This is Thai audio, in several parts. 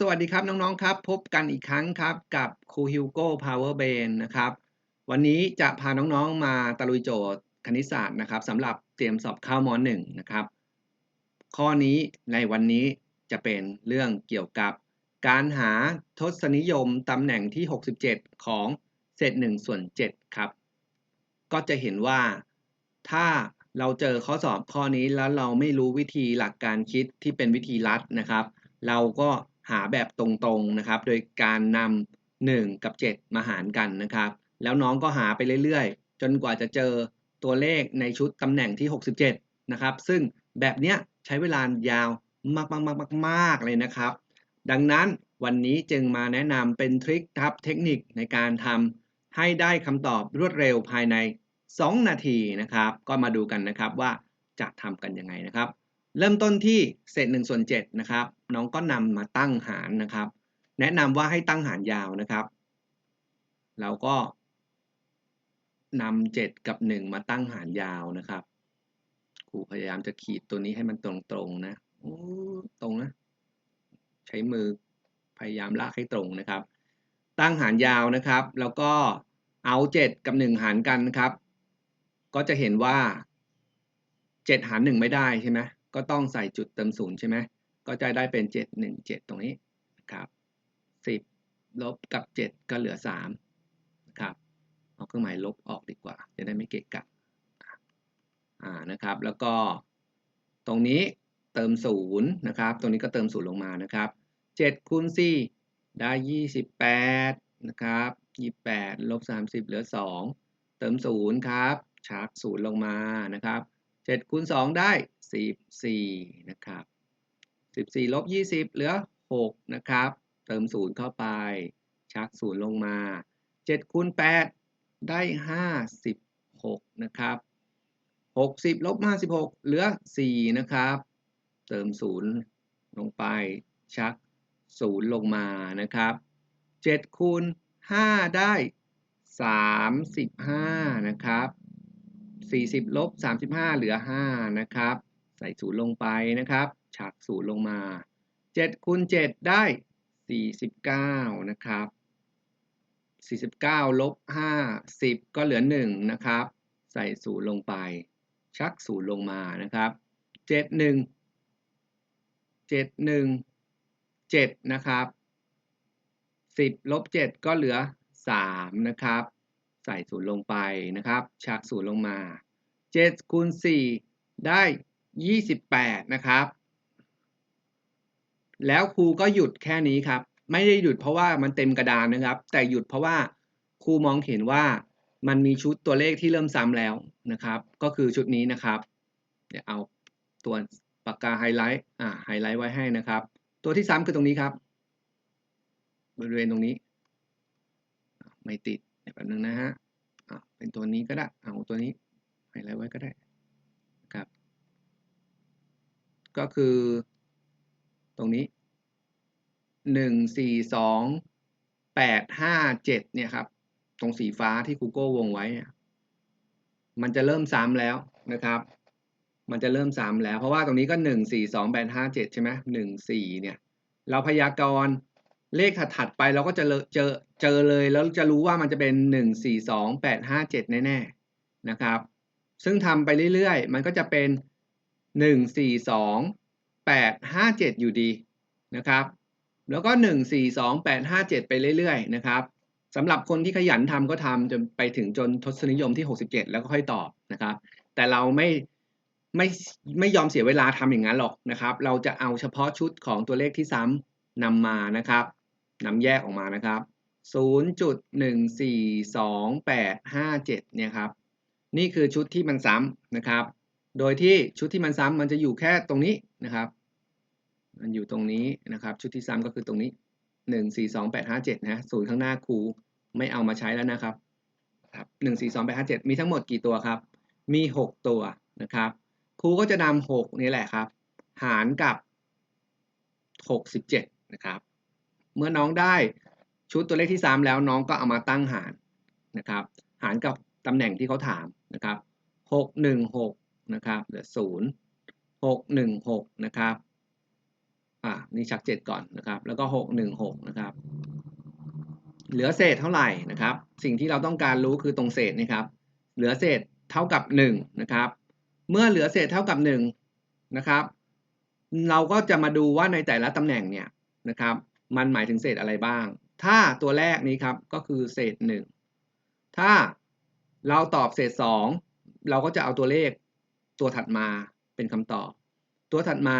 สวัสดีครับน้องๆครับพบกันอีกครั้งครับกับครูฮิวโก้พาวเวอร์เบนนะครับวันนี้จะพาน้องๆมาตะลุยโจทย์คณิตศาสตร์นะครับสำหรับเตรียมสอบเข้ามหนึ่งนะครับ ข้อนี้ในวันนี้จะเป็นเรื่องเกี่ยวกับ การหาทศนิยมตำแหน่งที่ 67 ของเศษ1ส่วน7ครับ ก็จะเห็นว่าถ้าเราเจอข้อสอบข้อนี้แล้วเราไม่รู้วิธีหลักการคิดที่เป็นวิธีลัดนะครับเราก็ หาแบบตรงๆนะครับ โดยการนำ1กับ 7 มาหารกันนะครับ แล้วน้องก็หาไปเรื่อยๆ จนกว่าจะเจอตัวเลขในชุดตำแหน่งที่ 67 นะครับ ซึ่งแบบเนี้ยใช้เวลายาวมากๆๆๆเลยนะครับ ดังนั้นวันนี้จึงมาแนะนำเป็นทริคครับเทคนิคในการทำให้ได้คำตอบรวดเร็วภายใน 2 นาทีนะครับ ก็มาดูกันนะครับว่าจะทำกันยังไงนะครับ เริ่มต้นที่เศษ1ส่วน7นะครับ น้องก็นำมาตั้งหารนะครับ แนะนำว่าให้ตั้งหารยาวนะครับ เราก็นำ7กับ 1 มาตั้งหารยาวนะครับครูพยายามจะขีดตัวนี้ให้มันตรงๆนะตรงนะ ใช้มือพยายามลากให้ตรงนะครับ ตั้งหารยาวนะครับ แล้วก็เอา 7 กับ 1 หารกันนะครับ ก็จะเห็นว่า 7 หาร 1 ไม่ได้ใช่ไหม ก็ต้องใส่จุดเติมศูนย์ใช่ไหมก็จะได้เป็น 7 1 7 ตรงนี้นะครับ10 ลบกับ 7 ก็เหลือ3นะครับเอาเครื่องหมายลบออกดีกว่า จะได้ไม่เกะกะอ่านะครับ แล้วก็ตรงนี้เติมศูนย์นะครับ ตรงนี้ก็เติมศูนย์ลงมานะครับ7คูณ4ได้ 28นะครับ28ลบ30 เหลือ 2 เติมศูนย์ครับชักศูนย์ลงมานะครับ 7คูณ2ได้ 14 นะครับ 14ลบ20 เหลือ 6 นะครับ เติมศูนย์เข้าไป ชักศูนย์ลงมา 7คูณ8ได้ 56 นะครับ 60ลบ56 เหลือ 4 นะครับ เติมศูนย์ลงไป ชักศูนย์ลงมา นะครับ 7คูณ5ได้ 35 นะครับ 40 ลบ 35 เหลือ 5 นะครับ ใส่ศูนย์ลงไปนะครับชักศูนย์ลงมา 7คูณ7ได้ 49 นะครับ 49 ลบ 5 10 ก็เหลือ 1 นะครับ ใส่ศูนย์ลงไป ชักศูนย์ลงมานะครับ 71 71 7 นะครับ 10 ลบ 7 ก็เหลือ 3 นะครับ ใส่ศูนย์ลงไปนะครับ ชักศูนย์ลงมา 7คูณ4ได้ 28 นะครับ แล้วครูก็หยุดแค่นี้ครับ ไม่ได้หยุดเพราะว่ามันเต็มกระดานนะครับ แต่หยุดเพราะว่าครูมองเห็นว่ามันมีชุดตัวเลขที่เริ่มซ้ำแล้วนะครับ ก็คือชุดนี้นะครับ เดี๋ยวเอาตัวปากกาไฮไลท์ อ่า ไฮไลท์ไว้ให้นะครับ ตัวที่ซ้ำคือตรงนี้ครับ บริเวณตรงนี้ ไม่ติด แป๊บนึงนะฮะเป็นตัวนี้ก็ได้เอาตัวนี้ไฮไลท์ไว้ก็ได้นะครับ ก็คือ ตรงนี้หนึ่งสี่สองแปดห้าเจ็ดเนี่ยครับ ตรงสีฟ้าที่คูโก้วงไว้เนี่ยมันจะเริ่มซ้ำแล้วนะครับ มันจะเริ่มซ้ำแล้ว เพราะว่าตรงนี้ก็หนึ่งสี่สองแปดห้าเจ็ดใช่ไหมหนึ่งสี่เนี่ย เราพยากรณ์ เลขถัดๆไปเราก็จะเจอเจอเลยแล้วจะรู้ว่ามันจะเป็นหนึ่งสี่สองแน่ๆนะครับ ซึ่งทำไปเรื่อยๆ มันก็จะเป็นหนึ่งสี่สอยู่ดีนะครับ แล้วก็หนึ่งสี่สองแปดห้าเจ็ดไปเรื่อยๆ นะครับสำหรับคนที่ขยันทำก็ทำจนไปถึงจนทศนิยมที่หกสิบเจ็ดแล้วก็ค่อยตอบนะครับ แต่เราไม่ไม่ไม่ยอมเสียเวลาทำอย่างนั้นหรอกนะครับ เราจะเอาเฉพาะชุดของตัวเลขที่ซ้ำนำมานะครับ นำแยกออกมานะครับ 0.14285เนี่ยครับ นี่คือชุดที่มันซ้ำนะครับ โดยที่ชุดที่มันซ้ำมันจะอยู่แค่ตรงนี้นะครับ มันอยู่ตรงนี้นะครับ ชุดที่ซ้ำก็คือตรงนี้หนึ่งสี่สองแปดห้าเจ็ดนะศูนย์ข้างหน้าครูไม่เอามาใช้แล้วนะครับครับหนึ่งสี่สองแปดห้าเจ็ดมีทั้งหมดกี่ตัวครับ มีหกตัวนะครับ ครูก็จะนำหกนี่แหละครับ หารกับหกสิบเจ็ดนะครับ เมื่อน้องได้ชุดตัวเลขที่ซ้ำแล้วน้องก็เอามาตั้งหารนะครับ หารกับตำแหน่งที่เขาถามนะครับหกหนึ่งหกนะครับเหลือศูนย์หกหนึ่งหกนะครับอ่านี่ชักเจ็ดก่อนนะครับ แล้วก็หกหนึ่งหกนะครับ เหลือเศษเท่าไหร่นะครับ สิ่งที่เราต้องการรู้คือตรงเศษนี่ครับ เหลือเศษเท่ากับหนึ่งนะครับ เมื่อเหลือเศษเท่ากับหนึ่งนะครับ เราก็จะมาดูว่าในแต่ละตำแหน่งเนี่ยนะครับ มันหมายถึงเศษอะไรบ้าง ถ้าตัวแรกนี้ครับก็คือเศษหนึ่งถ้าเราตอบเศษสองเราก็จะเอาตัวเลขตัวถัดมาเป็นคำตอบ ตัวถัดมา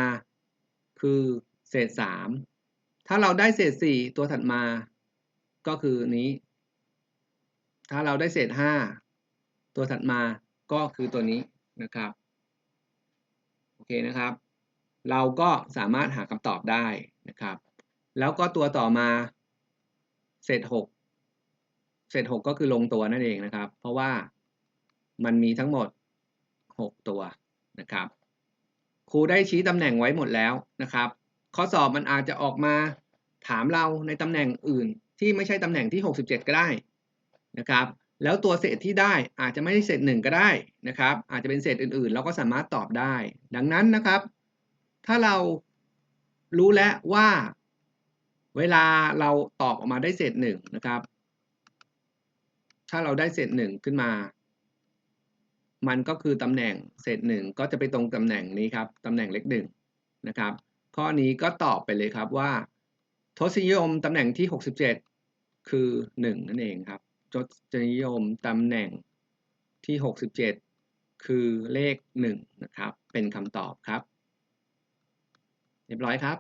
คือเศษสามถ้าเราได้เศษสี่ตัวถัดมา ก็คือนี้ ถ้าเราได้เศษห้าตัวถัดมาก็คือตัวนี้นะครับ โอเคนะครับ เราก็สามารถหาคำตอบได้นะครับ แล้วก็ตัวต่อมาเศษหกเศษหกก็คือลงตัวนั่นเองนะครับ เพราะว่ามันมีทั้งหมดหกตัวนะครับ ครูได้ชี้ตำแหน่งไว้หมดแล้วนะครับ ข้อสอบมันอาจจะออกมาถามเราในตำแหน่งอื่น ที่ไม่ใช่ตำแหน่งที่ 67 ก็ได้นะครับ แล้วตัวเศษที่ได้อาจจะไม่ใช่เศษหนึ่งก็ได้นะครับ อาจจะเป็นเศษอื่นๆ เราก็สามารถตอบได้ ดังนั้นนะครับ ถ้าเรารู้แล้วว่า เวลาเราตอบออกมาได้เศษหนึ่งนะครับ ถ้าเราได้เศษหนึ่งขึ้นมา มันก็คือตำแหน่งเศษหนึ่งก็จะไปตรงตำแหน่งนี้ครับตำแหน่งเลขหนึ่งนะครับ ข้อนี้ก็ตอบไปเลยครับว่า ทศนิยมตำแหน่งที่ 67 คือ 1 นั่นเองครับทศนิยมตำแหน่งที่ 67 คือเลข1นะครับ เป็นคำตอบครับ เรียบร้อยครับ